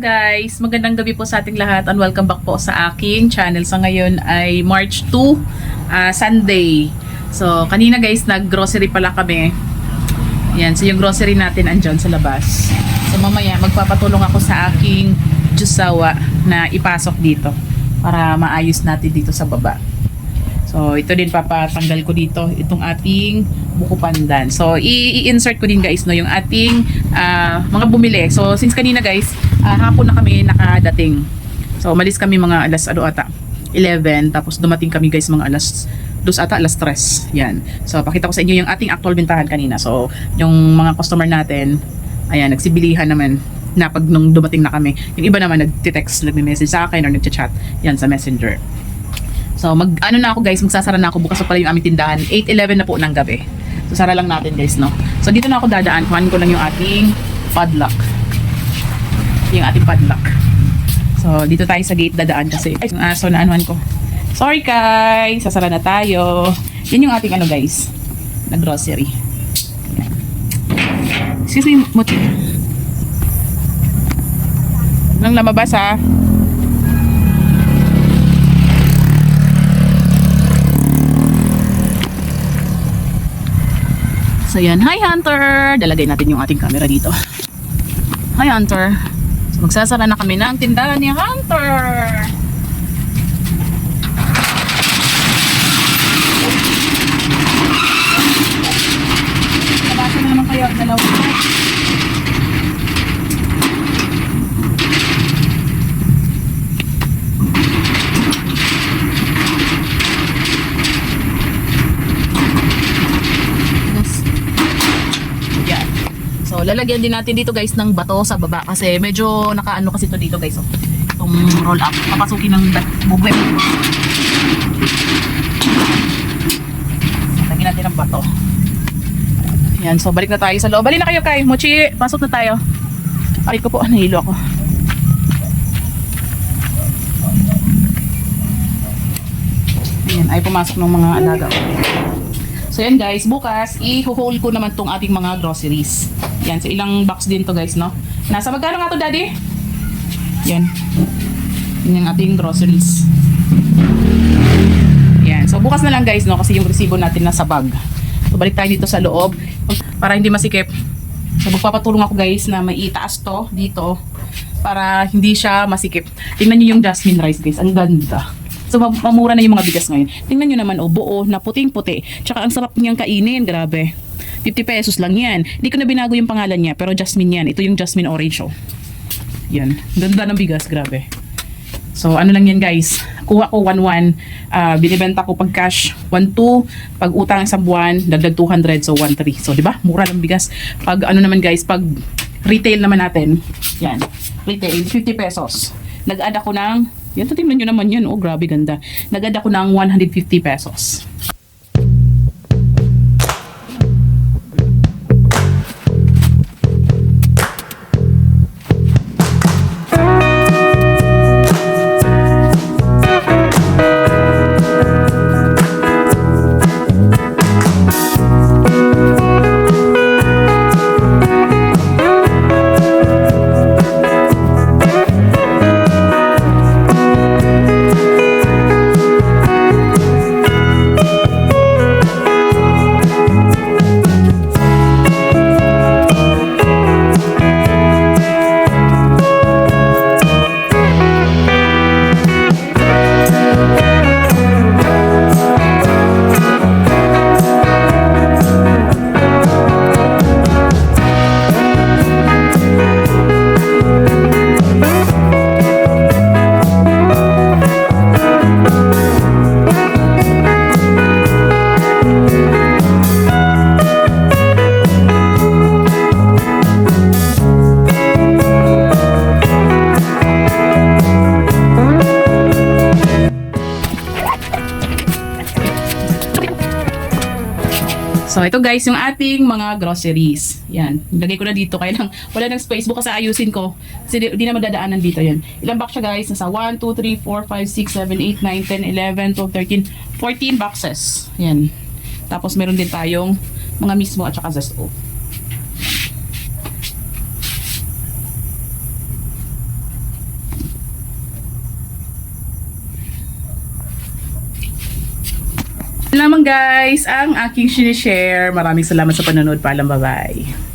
guys, magandang gabi po sa ating lahat and welcome back po sa aking channel. So ngayon ay March 2, ah, Sunday. So kanina guys, nag-grocery pala kami. Yan, so yung grocery natin andyan sa labas. So mamaya magpapatulong ako sa aking jusawa na ipasok dito para maayos natin dito sa baba. So, ito din papatanggal ko dito itong ating buko pandan. So, i-insert ko din guys no yung ating ah, mga bumili. So, since kanina guys, ah, hapon na kami nakadating. So, umalis kami mga alas ano ata 11 tapos dumating kami guys mga alas dos ata alas 3. Yan. So, pakita ko sa inyo yung ating actual bintahan kanina. So, yung mga customer natin, ayan, nagsibilihan naman na pag nung dumating na kami. Yung iba naman nagte-text, nagme-message sa akin or nagcha-chat. Yan sa Messenger. So mag ano na ako guys, magsasara na ako bukas pa pala yung aming tindahan. 8:11 na po ng gabi. So sara lang natin guys, no. So dito na ako dadaan, kuhanin ko lang yung ating padlock. Yung ating padlock. So dito tayo sa gate dadaan kasi ay, yung aso na anuhan ko. Sorry Kai, sasara na tayo. Yan yung ating ano guys, na grocery. Yan. Excuse me, Muti. Nang lamabas ha. So yan, hi Hunter! Dalagay natin yung ating camera dito. Hi Hunter! Magsasara na kami ng tindahan ni Hunter! Nabasa na naman kayo ang dalawa. Yes. Yan. So, lalagyan din natin dito guys ng bato sa baba kasi medyo nakaano kasi to dito guys. Oh. Itong roll up. Papasukin ng bubweb. So, lagyan natin ng bato. Yan. So, balik na tayo sa loob. Balik na kayo kay Mochi. Pasok na tayo. Aray ko po. Nahilo ako. Ayan. Ay pumasok ng mga alaga. So yan guys, bukas i-haul ko naman tong ating mga groceries. Yan, so ilang box din to guys, no? Nasa magkano nga to daddy? Yan. Yan yung ating groceries. Yan, so bukas na lang guys, no? Kasi yung resibo natin nasa bag. So balik tayo dito sa loob para hindi masikip. So magpapatulong ako guys na may itaas to dito para hindi siya masikip. Tingnan niyo yung jasmine rice guys, ang ganda. So mam- mamura na yung mga bigas ngayon. Tingnan nyo naman, oh, buo na puting-puti. Tsaka ang sarap niyang kainin, grabe. 50 pesos lang yan. Hindi ko na binago yung pangalan niya, pero Jasmine yan. Ito yung Jasmine Orange, oh. Yan. Ganda ng bigas, grabe. So, ano lang yan guys. Kuha ko 1-1. ah binibenta ko pag cash 1-2. Pag utang isang buwan, dagdag 200. So, 1-3. So, di ba? Mura lang bigas. Pag ano naman guys, pag retail naman natin, yan. Retail, 50 pesos. Nag-add ako ng, yan, tingnan nyo naman yan. Oh, grabe ganda. Nag-add ako ng 150 pesos. So, ito guys, yung ating mga groceries. Yan. Lagay ko na dito. Kaya lang, wala nang space. Bukas ayusin ko. Kasi di, di na madadaanan dito yan. Ilang box siya guys? Nasa 1, 2, 3, 4, 5, 6, 7, 8, 9, 10, 11, 12, 13, 14 boxes. Yan. Tapos meron din tayong mga mismo at saka zesto. Lamang guys ang aking sinishare. Maraming salamat sa panonood. Paalam, bye-bye.